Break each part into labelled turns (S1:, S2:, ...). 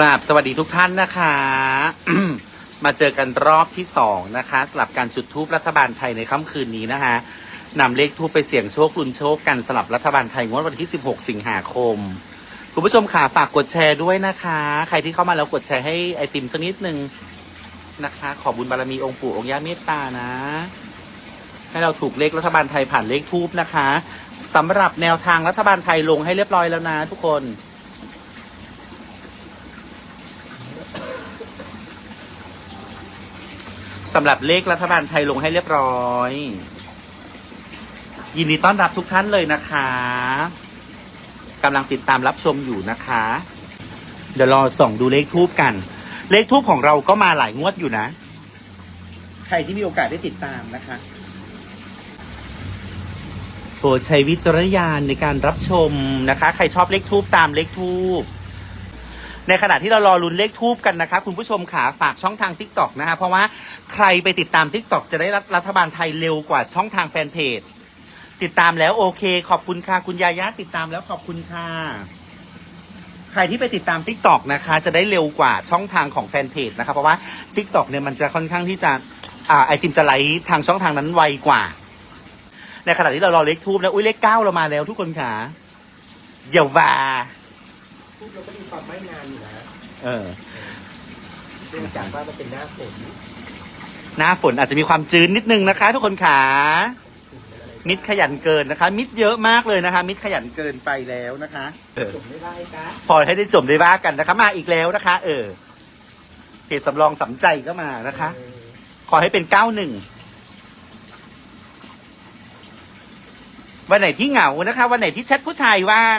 S1: ราบสวัสดีทุกท่านนะคะ มาเจอกันรอบที่สองนะคะสำหรับการจุดทูปรัฐบาลไทยในค่ำคืนนี้นะคะนำเลขทูปไปเสี่ยงโชคลุ้นโชคกันสำหรับรัฐบาลไทยงวดวันที่ 16 สิงหาคม คุณผู้ชมค่ะฝากกดแชร์ด้วยนะคะ ใครที่เข้ามาแล้วกดแชร์ให้ไอติมสักนิดนึงนะคะ ขอบุญบารมีองค์ปู่องค์ย่าเมตตานะ ให้เราถูกเลขรัฐบาลไทยผ่านเลขทูปนะคะสำหรับแนวทางรัฐบาลไทยลงให้เรียบร้อยแล้วนะทุกคน สำหรับเลขรัฐบาลไทยลงให้เรียบร้อย ยินดีต้อนรับทุกท่านเลยนะคะกำลังติดตามรับชมอยู่นะคะ เดี๋ยวรอส่องดูเลขทูบกัน เลขทูบของเราก็มาหลายงวดอยู่นะ ใครที่มีโอกาสได้ติดตามนะคะโปรดใช้วิจารณญาณในการรับชมนะคะ ใครชอบเลขทูบตามเลขทูบ ในขณะที่เรารอลุ้นเลขทูบกันนะคะคุณผู้ชมขาฝากช่องทาง t ิ k t o k นะคะเพราะว่าใครไปติดตาม t ิ k t o k จะได้รัฐรัฐบาลไทยเร็วกว่าช่องทางแฟนเพจติดตามแล้วโอเค ขอบคุณค่ะคุณยายาติดตามแล้วขอบคุณค่ะใครที่ไปติดตาม t ิ k t o k นะคะ จะได้เร็วกว่าช่องทางของแฟนเพจนะคะเพราะว่า t ิ k t o k เนี่ยมันจะค่อนข้างที่จะอ่าไอติมจะไลฟ์ทางช่องทางนั้นไวกว่า ในขณะที่เรารอเลขทูบนะอุ้ยเลขเก้าเรามาแล้วทุกคนค่ะอย่าว่า
S2: พูดเราก็มีความไม่นานอยู่นะ
S1: เออ
S2: เนื่องจากว่ามันเป็นหน้าฝน
S1: หน้าฝนอาจจะมีความจืนนิดนึงนะคะ ทุกคนขา มิดขยันเกินนะคะ มิดเยอะมากเลยนะคะ มิดขยันเกินไปแล้วนะคะเออ
S2: จบไม่ได้จ้ะ
S1: พอให้ได้จมได้ว่ากันนะคะ มาอีกแล้วนะคะ เออเขตสำรองสำใจก็มานะคะ
S2: เออ
S1: ขอให้เป็นเก้าหนึ่งวันไหนที่เหงานะคะ วันไหนที่แชทผู้ชายว่าง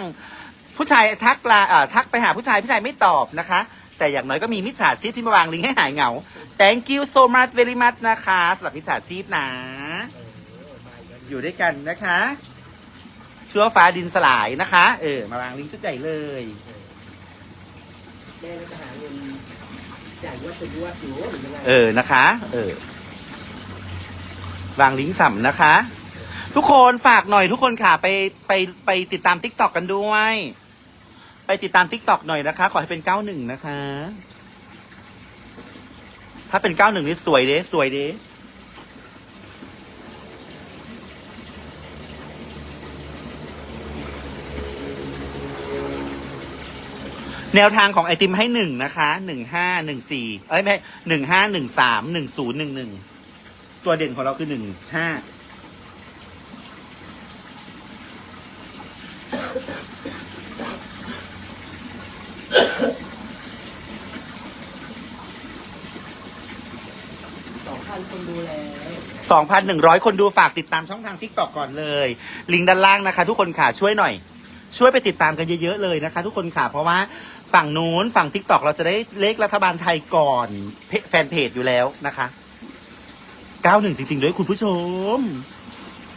S1: ผู้ชายทักลาอ่าทักไปหาผู้ชายผู้ชายไม่ตอบนะคะ แต่อย่างน้อยก็มีมิจฉาชีพที่มาวางลิงก์ให้หายเหงา thank you so much very much นะคะสำหรับมิจฉาชีพนะ
S2: อ
S1: ยู่ด้วยกันนะคะชั่วฟ้าดินสลายนะคะ เออ มาวางลิงก์ชุดใหญ่เลย
S2: แม่จะหาเงินจ่ายยอดเป็นยอดอยู่หรือยังไง
S1: เออนะคะ เออ วางลิงก์สัมนะคะ ทุกคนฝากหน่อยทุกคนค่ะ ไปไปไปติดตาม t ิ k t o k กันด้วย ไปติดตาม t ิ k t o k หน่อยนะคะ ขอให้เป็นเก้าหนึ่งนะคะ ถ้าเป็นเก้าหนึ่งนี่สวยเด้สวยเด้แนวทางของไอติมให้หนึ่งนะคะหนึ่งห้าหนึ่งสี่เอ้ยไม่หนึ่งห้าหนึ่งสามหนึ่งศูนย์หนึ่งหนึ่งตัวเด่นของเราคือหนึ่งห้า
S2: สองพันคนดูแล
S1: 2,100 คนดูฝากติดตามช่องทาง t ิ k t o k ก่อนเลย ลิงก์ด้านล่างนะคะ ทุกคนค่ะช่วยหน่อย ช่วยไปติดตามกันเยอะๆเลยนะคะ ทุกคนค่ะเพราะว่าฝั่งนู้นฝั่ง t ิ k t o k เราจะได้เลขรัฐบาลไทยก่อนแฟนเพจอยู่แล้วนะคะ 91 จริง ๆ ด้วยคุณผู้ชม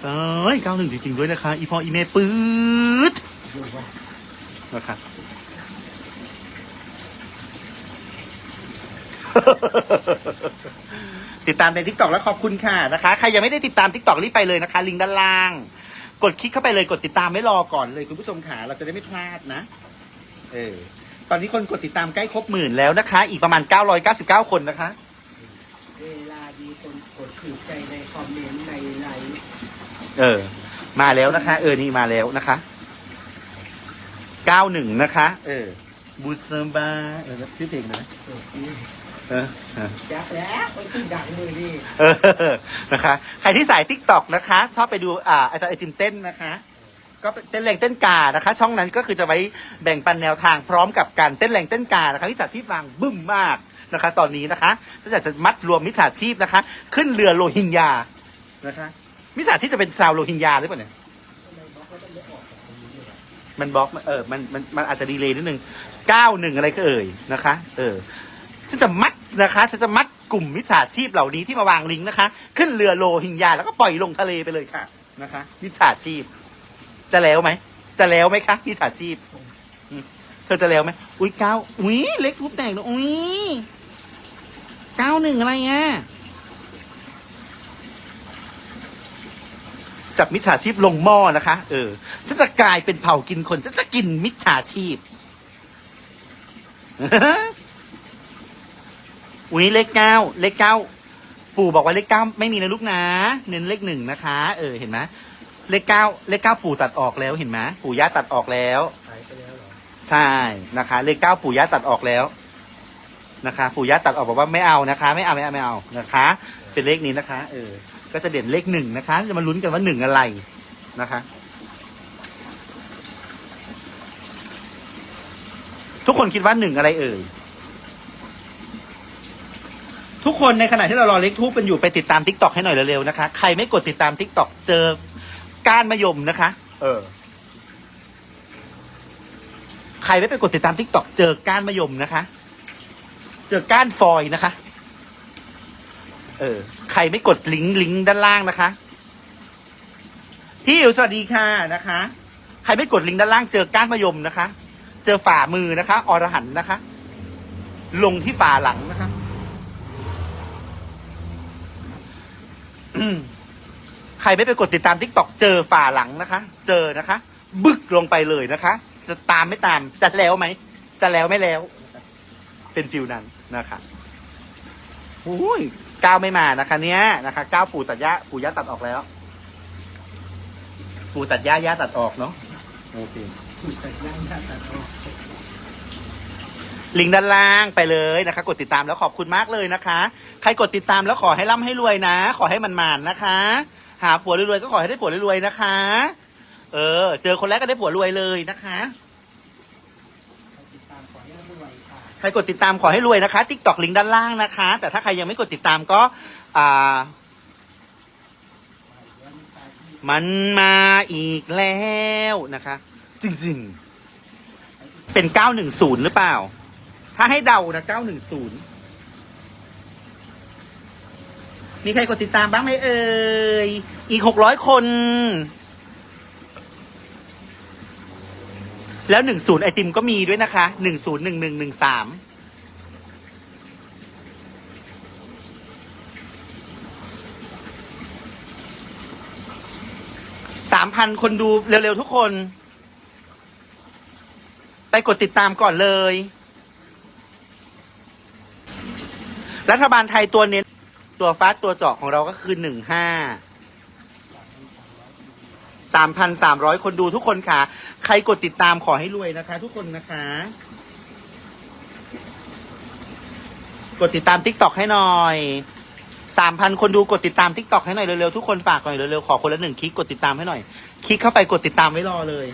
S1: เอ้ย91 จริง ๆ ด้วยนะคะ อีพออีเมปื๊ดนะคะ ติดตามในทิกตอกแล้วขอบคุณค่ะนะคะ ใครยังไม่ได้ติดตามทิกตอกรีบไปเลยนะคะ ลิงก์ด้านล่าง กดคลิกเข้าไปเลยกดติดตามไม่รอก่อนเลยคุณผู้ชมค่ะเราจะได้ไม่พลาดนะ เออ ตอนนี้คนกดติดตามใกล้ครบหมื่นแล้วนะคะ อีกประมาณ 999 คนนะคะ
S2: เวลาดีคนกดถูกใจในคอมเมนต์ในไลน์
S1: เออ มาแล้วนะคะ เออ นี่มาแล้วนะคะ 91 นะคะ เออบูซบาเออชื่อเพลงนะ
S2: เออ
S1: เออเออ
S2: จักแล้วคนที่ดังมือนี่
S1: เออนะคะ ใครที่สายทิกตอกนะคะ ชอบไปดูอ่าอาจารย์ไอติมเต้นนะคะ ก็เต้นแรงเต้นกานะคะ ช่องนั้นก็คือจะไว้แบ่งปันแนวทางพร้อมกับการเต้นแรงเต้นกานะคะมิจฉาชีพวางบึ้มมากนะคะ ตอนนี้นะคะถ้าอยากจะมัดรวมมิจฉาชีพนะคะ ขึ้นเรือโรฮิงญานะคะมิจฉาชีพจะเป็นชาวโรฮิงญาหรือเปล่าเนี่ย
S2: ทำไมบล็อกก็ต้องไม่ออกจากตรงนี้เลยอะ
S1: มันบล็อกเออมันมันมันอาจจะดีเลยนิดนึงเก้าหนึ่งอะไรก็เอ่ยนะคะ เออฉันจะมัด นะคะฉันจะมัดกลุ่มมิจฉาชีพเหล่านี้ที่มาวางลิงก์นะคะ ขึ้นเรือโรฮิงญาแล้วก็ปล่อยลงทะเลไปเลยค่ะนะคะ มิจฉาชีพ จะแล้วไหมจะแล้วไหมคะมิจฉาชีพเธอจะแล้วไหมอุ้ยเก้าอุ้ยเล็กรูปแตกนะอุ้ยเก้าหนึ่งอะไรเงี้ยจับมิจฉาชีพลงหม้อนะคะ เออฉันจะกลายเป็นเผ่ากินคนฉันจะกินมิจฉาชีพ อุ้ยเลขเก้าเลขเก้าปู่บอกว่าเลขเก้าไม่มีนะลูกนะ เน้นเลขหนึ่งนะคะ เออเห็นไหมเลขเก้าเลขเก้าปู่ตัดออกแล้วเห็นไหมปู่ย่าตัดออกแล้ว
S2: หายไปแล้วเหรอ
S1: ใช่นะคะ เลขเก้าปู่ย่าตัดออกแล้วนะคะ ปู่ย่าตัดออกบอกว่าไม่เอานะคะ ไม่เอาไม่เอาไม่เอานะคะ เป็นเลขนี้นะคะ เออ ก็จะเด่นเลขหนึ่งนะคะ จะมาลุ้นกันว่าหนึ่งอะไรนะคะ ทุกคนคิดว่าหนึ่งอะไรเอ่ย ทุกคนในขณะที่เรารอเลขทูปกันอยู่ไปติดตามทิกตอกให้หน่อยเร็วๆนะคะ ใครไม่กดติดตามทิกตอกเจอก้านมะยมนะคะ เออ ใครไม่ไปกดติดตามทิกตอกเจอก้านมะยมนะคะ เจอก้านฟอยนะคะ เออ ใครไม่กดลิงก์ลิงก์ด้านล่างนะคะ พี่อิ๋วสวัสดีค่ะนะคะ ใครไม่กดลิงก์ด้านล่างเจอก้านมะยมนะคะ เจอฝ่ามือนะคะ อรหันต์นะคะ ลงที่ฝ่าหลังนะคะ อืม ใครไม่ไปกดติดตามทิกตอกเจอฝ่าหลังนะคะ เจอนะคะ บึกลงไปเลยนะคะ จะตามไม่ตามจะแล้วไหมจะแล้วไม่แล้ว เป็นฟิลนั้นนะคะอุ้ยก้าวไม่มานะคะ เนี้ยนะคะก้าวปู่ตัดย่าปู่ย่าตัดออกแล้ว ปู่ตัดย่าย่าตัดออกเนาะโอเค
S2: ถูกแต่ย่างย่างตัดออก
S1: ลิงก์ด้านล่างไปเลยนะคะ กดติดตามแล้วขอบคุณมากเลยนะคะ ใครกดติดตามแล้วขอให้ร่ำให้รวยนะ ขอให้มันมานนะคะ หาผัวรวยๆก็ขอให้ได้ผัวรวยๆนะคะ เออ เจอคนแรกก็ได้ผัวรวยเลยนะคะ
S2: ให้ร่ำรวยค่ะ
S1: ใครกดติดตามขอให้รวยนะคะทิกตอกลิงก์ด้านล่างนะคะ แต่ถ้าใครยังไม่กดติดตามก็ อ่า มันมาอีกแล้วนะคะ จริงๆ เป็น 910 หรือเปล่า ถ้าให้เดานะเก้าหนึ่งศูนย์มีใครกดติดตามบ้างไหมเอ่ย อีกหกร้อยคน แล้วหนึ่งศูนย์ไอติมก็มีด้วยนะคะหนึ่งศูนย์หนึ่งหนึ่งหนึ่งสามสามพันคนดูเร็ว ๆ ทุกคน ไปกดติดตามก่อนเลย รัฐบาลไทยตัวเน้น ตัวฟาตัวเจาะของเราก็คือหนึ่งห้าสามพันสามร้อยคนดูทุกคนค่ะ ใครกดติดตามขอให้รวยนะคะ ทุกคนนะคะ กดติดตามทิกตอกให้หน่อยสามพันคนดูกดติดตามทิกตอกให้หน่อยเร็วๆทุกคนฝากหน่อยเร็วๆขอคนละหนึ่งคลิกกดติดตามให้หน่อย คลิกเข้าไปกดติดตามไว้รอเลย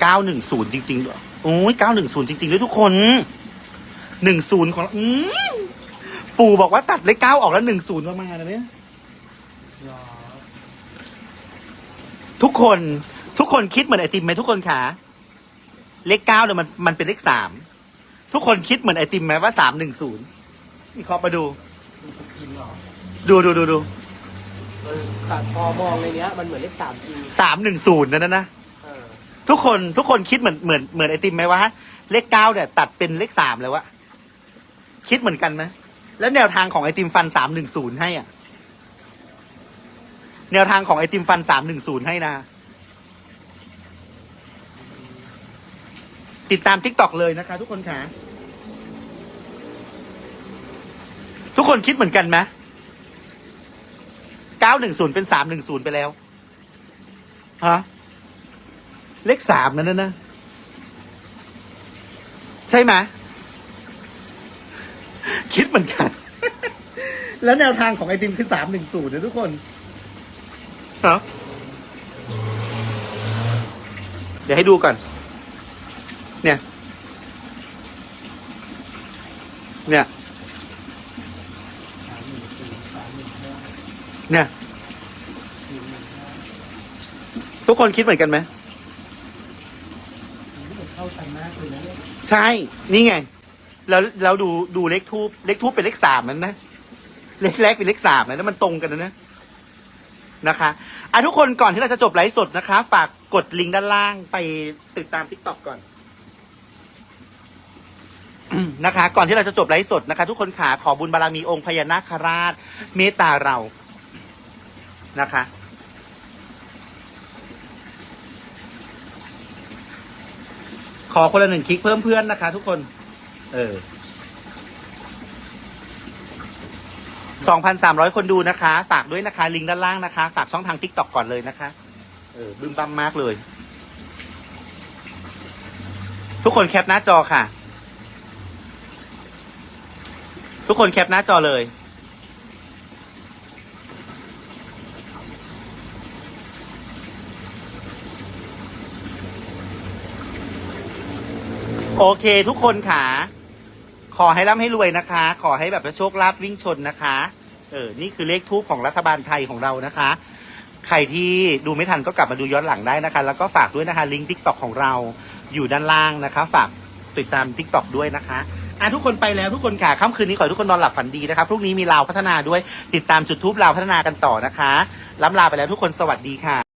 S1: เก้าหนึ่งศูนย์จริงๆด้วยโอ้ยเก้าหนึ่งศูนย์จริงๆด้วยทุกคนหนึ่งศูนย์ของอืมปู่บอกว่าตัดเลขเก้าออกแล้วหนึ่งศูนย์มานะเนี่ย
S2: รอ
S1: ทุกคนทุกคนคิดเหมือนไอติมไหมทุกคนคะเลขเก้าเนี่ยมันมันเป็นเลขสามทุกคนคิดเหมือนไอติมไหมว่าสามหนึ่งศูนย์นี่ขอมาดู
S2: ดูสกินเหรอ
S1: ดูดูดูดู
S2: แต่พอมองในเนี้ย มันเหมือนเลขสามจริง
S1: สามหนึ่งศูนย์นั่นนะนะ
S2: เออ
S1: ทุกคนทุกคนคิดเหมือนเหมือนเหมือนไอติมไหมว่าเลขเก้าเนี่ยตัดเป็นเลขสามแล้ววะคิดเหมือนกันไหมแล้วแนวทางของไอติมฟันสามหนึ่งศูนย์ให้อะ แนวทางของไอติมฟันสามหนึ่งศูนย์ให้นะ ติดตามทิกตอกเลยนะคะ ทุกคนค่ะทุกคนคิดเหมือนกันไหมเก้าหนึ่งศูนย์เป็นสามหนึ่งศูนย์ไปแล้วฮะ เลขสามนั่นนะนะ ใช่ไหมคิดเหมือนกัน แล้วแนวทางของไอติมคือสามหนึ่งศูนย์นะทุกคนเนาะเดี๋ยวให้ดูก่อน เนี่ย เนี่ย
S2: สามหนึ่งสี่สามหนึ่งห้า
S1: เนี่ย
S2: หนึ่งหนึ่งห้า
S1: ทุกคนคิดเหมือนกันไหม
S2: นี่มันเข้าใจมากเลยนะเนี่ย
S1: ใช่ นี่ไง แล้วแล้วดูดูเลขทูบเลขทูบเป็นเลขสามนั้นนะ เลขแรกเป็นเลขสามนะแล้วมันตรงกันนะนะ นะคะอะทุกคนก่อนที่เราจะจบไลฟ์สดนะคะ ฝากกดลิงก์ด้านล่างไปติดตามทิกตอกก่อนนะคะ ก่อนที่เราจะจบไลฟ์สดนะคะ ทุกคนขาขอบุญบารมีองค์พญานาคราช เมตตาเรานะคะ อคนละหนึ่งคลิกเพิ่มเพื่อนนะคะ ทุกคน เออสองพันสามร้อยคนดูนะคะ ฝากด้วยนะคะ ลิงก์ด้านล่างนะคะ ฝากช่องทางทิกตอกก่อนเลยนะคะ เออบึ้มบั้มมากเลย ทุกคนแคปหน้าจอค่ะ ทุกคนแคปหน้าจอเลย โอเคทุกคนค่ะ ขอให้ร่ำให้รวยนะคะ ขอให้แบบโชคลาภวิ่งชนนะคะ เออ นี่คือเลขทูปของรัฐบาลไทยของเรานะคะ ใครที่ดูไม่ทันก็กลับมาดูย้อนหลังได้นะคะ แล้วก็ฝากด้วยนะคะ ลิงก์ทิกตอกของเราอยู่ด้านล่างนะคะ ฝากติดตามทิกตอกด้วยนะคะอะทุกคนไปแล้วทุกคนค่ะค่ำคืนนี้ขอให้ทุกคนนอนหลับฝันดีนะคะพรุ่งนี้มีลาวพัฒนาด้วยติดตามจุดทูปลาวพัฒนากันต่อนะคะล้ำลาไปแล้วทุกคนสวัสดีค่ะ